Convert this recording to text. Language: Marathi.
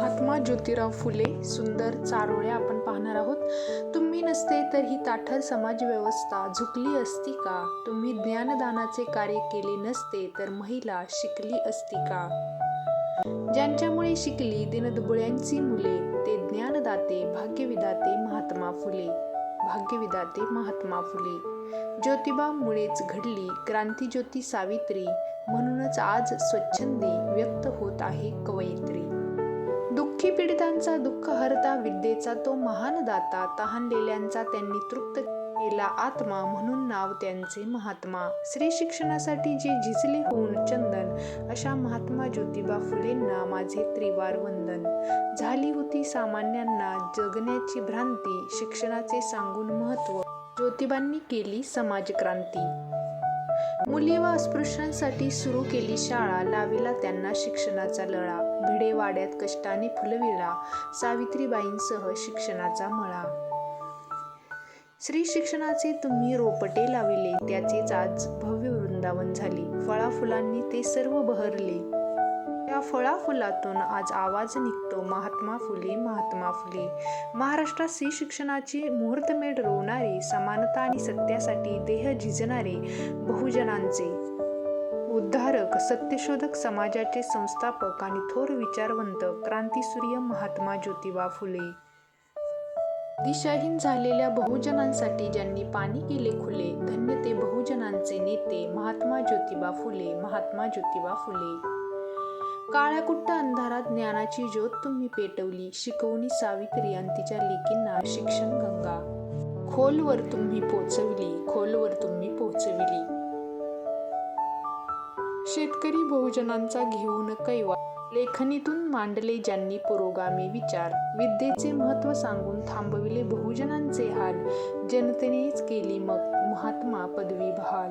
महात्मा ज्योतिराव फुले सुंदर चारोळ्या आपण पाहणार आहोत. तुम्ही नसते तर ही ताठर समाजव्यवस्था झुकली असती का? तुम्ही ज्ञानदानाचे कार्य केले नसते तर महिला शिकली असती का? ज्यांच्यामुळे शिकली दिनदुबळ्यांची मुले ते ज्ञानदाते भाग्यविदाते महात्मा फुले. भाग्यविदाते महात्मा फुले. ज्योतिबामुळेच घडली क्रांतीज्योती सावित्री म्हणूनच आज स्वच्छंदी व्यक्त होत आहे कवयित्री. दुःखी पीडितांचा दुःख हरता विद्येचा तो महान दाता तहानलेल्यांचा त्यांनी तृप्त केला आत्मा म्हणून नाव त्यांचे महात्मा. स्त्री शिक्षणासाठी जे झिजले होऊन चंदन अशा महात्मा ज्योतिबा फुलेंना माझे त्रिवार वंदन. झाली होती सामान्यांना जगण्याची भ्रांती शिक्षणाचे सांगून महत्त्व. ज्योतिबांनी केली समाजक्रांती. मुली व अस्पृश्यांसाठी सुरू केली शाळा लाविला त्यांना शिक्षणाचा लळा. भिडेवाड्यात कष्टाने फुलविला सावित्रीबाईंसह शिक्षणाचा मळा. स्त्री शिक्षणाचे तुम्ही रोपटे लाविले त्याचेच आज भव्य वृंदावन झाली. फळाफुलांनी ते सर्व बहरले. त्या फळाफुलातून आज आवाज निघतो. महात्मा फुले महात्मा फुले. महाराष्ट्रात स्त्री शिक्षणाची मुहूर्तमेढ रोवणारे समानता आणि सत्यासाठी देह झिजणारे बहुजनांचे उद्धारक सत्यशोधक समाजाचे संस्थापक आणि थोर विचारवंत क्रांतीसूर्य महात्मा ज्योतिबा फुले. दिशाहीन झालेल्या बहुजनांसाठी ज्यांनी पाणी केले खुले धन्य ते बहुजनांचे नेते महात्मा ज्योतिबा फुले महात्मा ज्योतिबा फुले. काळ्याकुट्ट अंधारात ज्ञानाची ज्योत तुम्ही पेटवली. शिकवणी सावित्री आणि तिच्या लेकींना शिक्षण गंगा. खोलवर तुम्ही पोचविली खोलवर तुम्ही पोचविली. शेतकरी बहुजनांचा घेऊन कैवा. लेखणीतून मांडले ज्यांनी पुरोगामी विचार. विद्येचे महत्त्व सांगून थांबविले बहुजनांचे हाल. जनतेनेच केली मग महात्मा पदवी बहाल